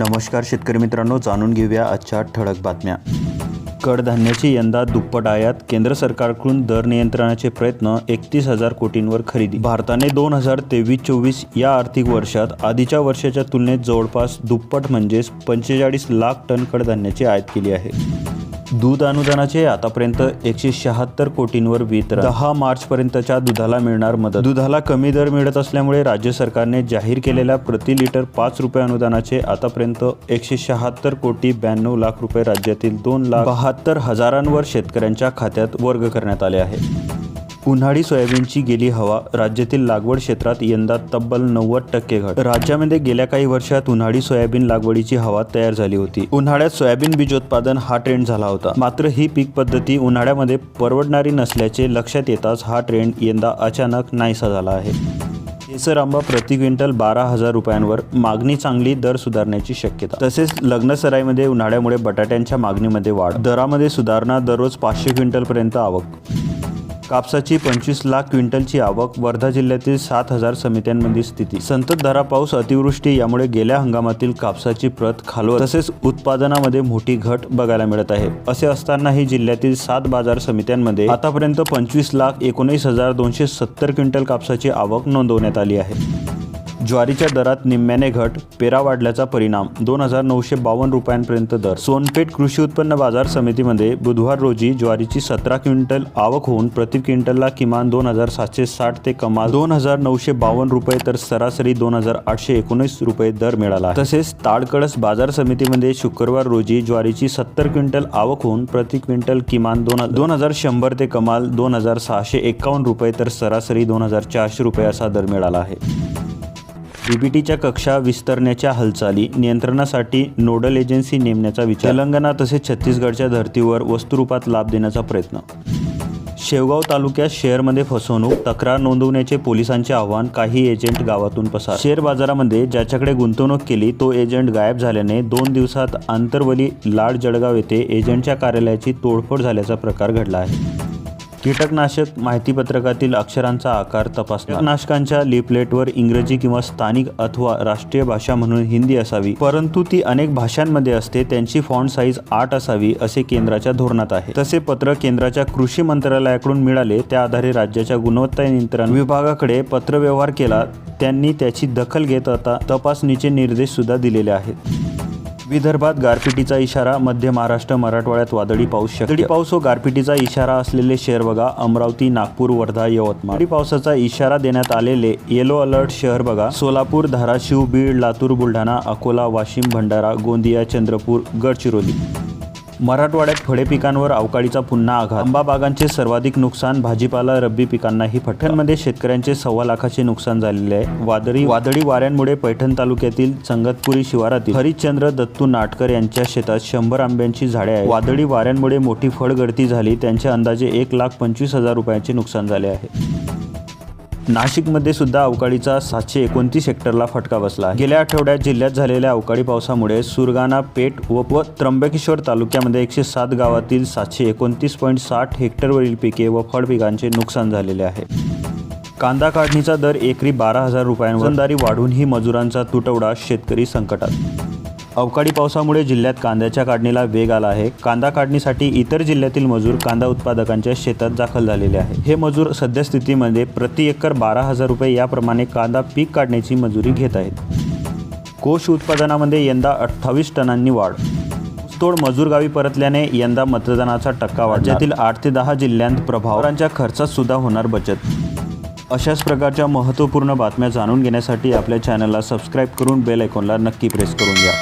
नमस्कार शेतकरी मित्रांनो जाणून घेऊया आजच्या ठळक बातम्या. कडधान्याची यंदा दुप्पट आयात केंद्र सरकारकडून दर नियंत्रणाचे प्रयत्न एकतीस हजार कोटींवर खरेदी. भारताने दोन हजार तेवीस चोवीस या आर्थिक वर्षात आधीच्या वर्षाच्या तुलनेत जवळपास दुप्पट म्हणजेच पंचेचाळीस लाख टन कडधान्याची आयात केली आहे. दूध अनुदानाचे आतापर्यंत एकशे शहात्तर कोटींवर वितरण दहा मार्चपर्यंतच्या दुधाला मिळणार मदत. दुधाला कमी दर मिळत असल्यामुळे राज्य सरकारने जाहीर केलेल्या प्रति लिटर पाच रुपये अनुदानाचे आतापर्यंत एकशे शहात्तर कोटी ब्याण्णव लाख रुपये राज्यातील दोन लाख बहात्तर हजारांवर शेतकऱ्यांच्या खात्यात वर्ग करण्यात आले आहे. उन्हाळी सोयाबीनची गेली हवा. राज्यातील लागवड क्षेत्रात यंदा तब्बल नव्वद टक्के घट. राज्यामध्ये गेल्या काही वर्षात उन्हाळी सोयाबीन लागवडीची हवा तयार झाली होती. उन्हाळ्यात सोयाबीन बीजोत्पादन हा ट्रेंड झाला होता. मात्र ही पीक पद्धती उन्हाळ्यामध्ये परवडणारी नसल्याचे लक्षात येताच हा ट्रेंड यंदा अचानक नाहीसा झाला आहे. केसर आंबा प्रति क्विंटल बारा हजार रुपयांवर. मागणी चांगली दर सुधारण्याची शक्यता. तसेच लग्नसराईमध्ये उन्हाळ्यामुळे बटाट्यांच्या मागणीमध्ये वाढ. दरामध्ये सुधारणा दररोज पाचशे क्विंटलपर्यंत आवक. कापसाची पंचवीस लाख क्विंटलची आवक वर्धा जिल्ह्यातील सात हजार समित्यांमध्ये स्थिती. संततधारा पाऊस अतिवृष्टी यामुळे गेल्या हंगामातील कापसाची प्रत खालवत तसेच उत्पादनामध्ये मोठी घट बघायला मिळत आहे. असे असतानाही जिल्ह्यातील सात बाजार समित्यांमध्ये आतापर्यंत पंचवीस लाख एकोणीस हजार दोनशे सत्तर क्विंटल कापसाची आवक नोंदवण्यात आली आहे. ज्वारीच्या दरात निम्म्याने घट पेरा वाढल्याचा परिणाम दोन हजार नऊशे बावन्न रुपयांपर्यंत दर. सोनपेठ कृषी उत्पन्न बाजार समितीमध्ये बुधवार रोजी ज्वारीची सतरा क्विंटल आवक होऊन प्रति क्विंटलला किमान दोन हजार सातशे साठ ते कमाल दोन हजार नऊशे बावन्न रुपये तर सरासरी दोन हजार आठशे एकोणीस रुपये दर मिळाला तसेच ताडकळस बाजार समितीमध्ये शुक्रवार रोजी ज्वारीची सत्तर क्विंटल आवक होऊन प्रति क्विंटल किमान दोन दोन हजार शंभर ते कमाल दोन हजार सहाशे एकावन्न रुपये तर सरासरी दोन हजार चारशे रुपये असा दर मिळाला आहे. डीबीटीच्या कक्षा विस्तारण्याच्या हालचाली नियंत्रणासाठी नोडल एजन्सी नेमण्याचा विचार तेलंगणा तसेच छत्तीसगडच्या धर्तीवर वस्तुरूपात लाभ देण्याचा प्रयत्न. शेवगाव तालुक्यात शेअरमध्ये फसवणूक तक्रार नोंदवण्याचे पोलिसांचे आव्हान काही एजंट गावातून पसार. शेअर बाजारामध्ये ज्याच्याकडे गुंतवणूक केली तो एजंट गायब झाल्याने दोन दिवसात आंतरवली लाड जळगाव येथे एजंटच्या कार्यालयाची तोडफोड झाल्याचा प्रकार घडला आहे. कीटकनाशक माहितीपत्रकातील अक्षरांचा आकार तपासणार. कीटकनाशकांच्या लिपलेटवर इंग्रजी किंवा स्थानिक अथवा राष्ट्रीय भाषा म्हणून हिंदी असावी परंतु ती अनेक भाषांमध्ये असते त्यांची फॉन्ट साईज आठ असावी असे केंद्राच्या धोरणात आहे. तसे पत्र केंद्राच्या कृषी मंत्रालयाकडून मिळाले त्या आधारे राज्याच्या गुणवत्ता नियंत्रण विभागाकडे पत्रव्यवहार केला त्यांनी त्याची दखल घेत आता तपासणीचे निर्देश सुद्धा दिलेले आहेत. विदर्भात गारपिटीचा इशारा मध्य महाराष्ट्र मराठवाड्यात वादळी पाऊस वादळी पाऊस व गारपिटीचा इशारा असलेले शहर बघा अमरावती नागपूर वर्धा यवतमाळ. वादळी पावसाचा इशारा देण्यात आलेले येलो अलर्ट शहर बघा सोलापूर धाराशिव बीड लातूर बुलढाणा अकोला वाशिम भंडारा गोंदिया चंद्रपूर गडचिरोली. मराठवाड्यात फळे पिकांवर अवकाळीचा पुन्हा आघात. आंबा बागांचे सर्वाधिक नुकसान भाजीपाला रब्बी पिकांनाही फटक्यांमध्ये शेतकऱ्यांचे सव्वा लाखाचे नुकसान झालेले आहे. वादळी वादळी वाऱ्यांमुळे पैठण तालुक्यातील संगतपुरी शिवारातील हरिश्चंद्र दत्तू नाटकर यांच्या शेतात शंभर आंब्यांची झाडे आहेत. वादळी वाऱ्यांमुळे मोठी फळगळती झाली. त्यांचे अंदाजे एक लाख पंचवीस हजार रुपयांचे नुकसान झाले आहे. नाशिकमध्ये सुद्धा अवकाळीचा सातशे एकोणतीस हेक्टरला फटका बसला. गेल्या आठवड्यात जिल्ह्यात झालेल्या अवकाळी पावसामुळे सुरगाणा पेठ व व त्र्यंबकेश्वर तालुक्यामध्ये एकशे सात गावातील सातशे एकोणतीस पॉईंट साठ हेक्टरवरील पिके व फळपिकांचे नुकसान झालेले आहे. कांदा काढणीचा दर एकरी बारा हजार रुपयांवर. वजनदारी वाढूनही मजुरांचा तुटवडा शेतकरी संकटात. अवकाळी पावसामुळे जिल्ह्यात कांद्याच्या काढणीला वेग आला आहे. कांदा काढणीसाठी इतर जिल्ह्यातील मजूर कांदा उत्पादकांच्या शेतात दाखल झालेले आहे. हे मजूर सद्यस्थितीमध्ये प्रति एकर बारा हजार रुपये याप्रमाणे कांदा पीक काढण्याची मजुरी घेत आहेत. कोष उत्पादनामध्ये यंदा अठ्ठावीस टनांनी वाढ. तोड मजूर गावी परतल्याने यंदा मतदानाचा टक्का वाढ राज्यातील आठ ते दहा जिल्ह्यांत प्रभावरांच्या खर्चात सुद्धा होणार बचत. अशाच प्रकारच्या महत्त्वपूर्ण बातम्या जाणून घेण्यासाठी आपल्या चॅनलला सबस्क्राईब करून बेल आयकॉनला नक्की प्रेस करून घ्या.